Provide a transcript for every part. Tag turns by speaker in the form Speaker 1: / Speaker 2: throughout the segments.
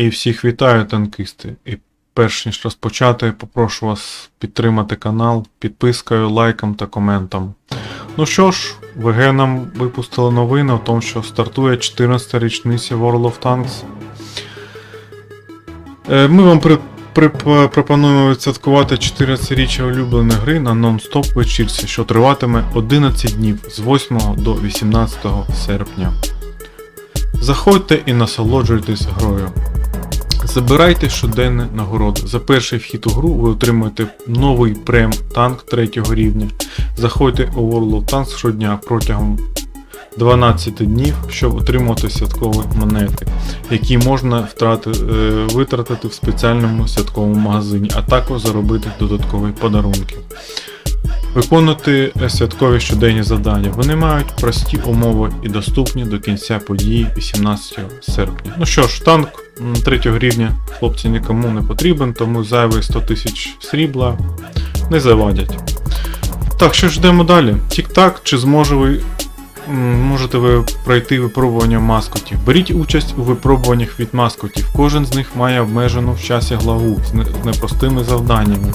Speaker 1: І всіх вітаю, танкисти. І перш ніж розпочати, попрошу вас підтримати канал підпискою, лайком та коментом. Ну що ж, ВГ нам випустили новини о тому, що стартує 14-та річниця World of Tanks. Е, Ми вам при, при, пропонуємо відсвяткувати 14-річчя улюбленої гри на нон-стоп вечірці, що триватиме 11 днів з 8 до 18 серпня. Заходьте і насолоджуйтесь грою. Забирайте щоденні нагороди. За перший вхід у гру ви отримуєте новий прем танк 3 рівня. Заходьте у World of Tanks щодня протягом 12 днів, щоб отримати святкові монети, які можна втрати, е, витратити в спеціальному святковому магазині, а також заробити додаткові подарунки. Виконувати святкові щоденні завдання. Вони мають прості умови і доступні до кінця події 18 серпня. Ну що ж, танк 3 рівня хлопці нікому не потрібен, тому зайвий 100 тисяч срібла не завадять. Так, що ж йдемо далі? Тік-так, чи зможе ви, можете ви пройти випробування маскотів? Беріть участь у випробуваннях від маскотів. Кожен з них має обмежену в часі главу з непростими завданнями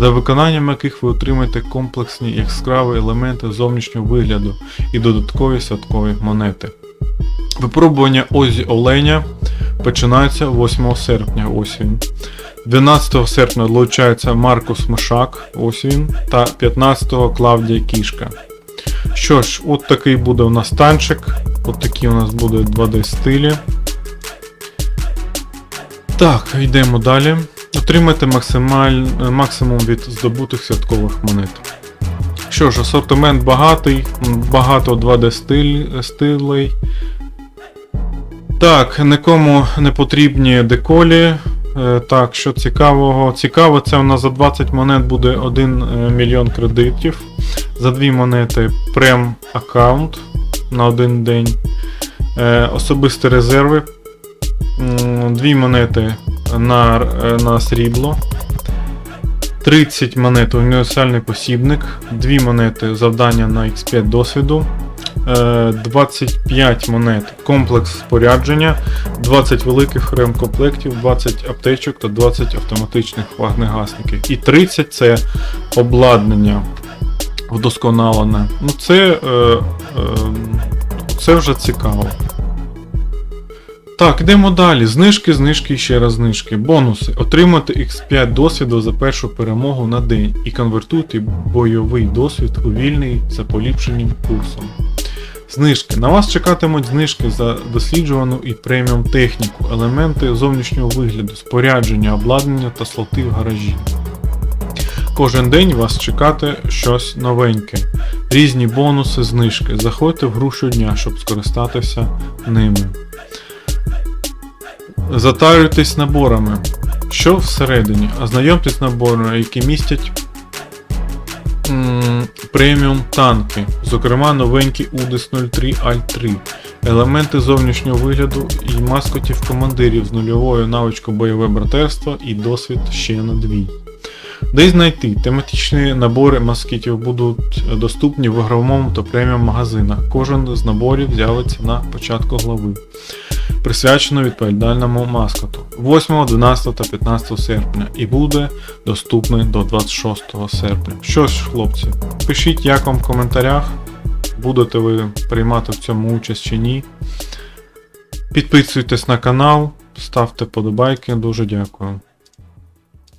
Speaker 1: за виконанням яких ви отримаєте комплексні яскраві елементи зовнішнього вигляду і додаткові святкові монети. Випробування Озі Оленя починається 8 серпня, ось він. 12 серпня долучається Маркус Мишак, ось та 15 Клавдія Кішка. Що ж, от такий буде у нас танчик, от такі у нас буде 2D стилі. Так, йдемо далі. Отримайте максималь... максимум від здобутих святкових монет. Що ж, асортимент багатий, багато 2D стиль... стилей. Так, нікому не потрібні деколі. Е, Так, що цікавого? Цікаво, це у нас за 20 монет буде 1 е, мільйон кредитів. За 2 монети прем аккаунт на один день. Е, Особисті резерви. М, Дві монети на, е, на срібло. 30 монет універсальний посібник, 2 монети завдання на X5 досвіду, е, 25 монет комплекс спорядження, 20 великих ремкомплектів, 20 аптечок та 20 автоматичних вогнегасників. І 30 це обладнання вдосконалене. Ну це, е, е, це вже цікаво. Так, йдемо далі. Знижки, знижки і ще раз знижки. Бонуси. Отримати X5 досвіду за першу перемогу на день і конвертуйте бойовий досвід у вільний за поліпшеним курсом. Знижки. На вас чекатимуть знижки за досліджувану і преміум техніку, елементи зовнішнього вигляду, спорядження, обладнання та слоти в гаражі. Кожен день вас чекати щось новеньке. Різні бонуси, знижки. Заходьте в гру щодня, щоб скористатися ними. Затарюйтесь наборами. Що всередині? Ознайомтесь з наборами, які містять м, преміум танки, зокрема новенький UDIS 03 Alt 3, елементи зовнішнього вигляду і маскотів командирів з нульовою навичкою бойове братерство і досвід ще на дві. Де знайти? Тематичні набори маскетів будуть доступні в ігровому та преміум магазинах. Кожен з наборів з'явиться на початку глави присвячено відповідальному маскоту 8, 12 та 15 серпня і буде доступний до 26 серпня. Що ж, хлопці, пишіть як вам в коментарях, будете ви приймати в цьому участь чи ні. Підписуйтесь на канал, ставте подобайки, дуже дякую.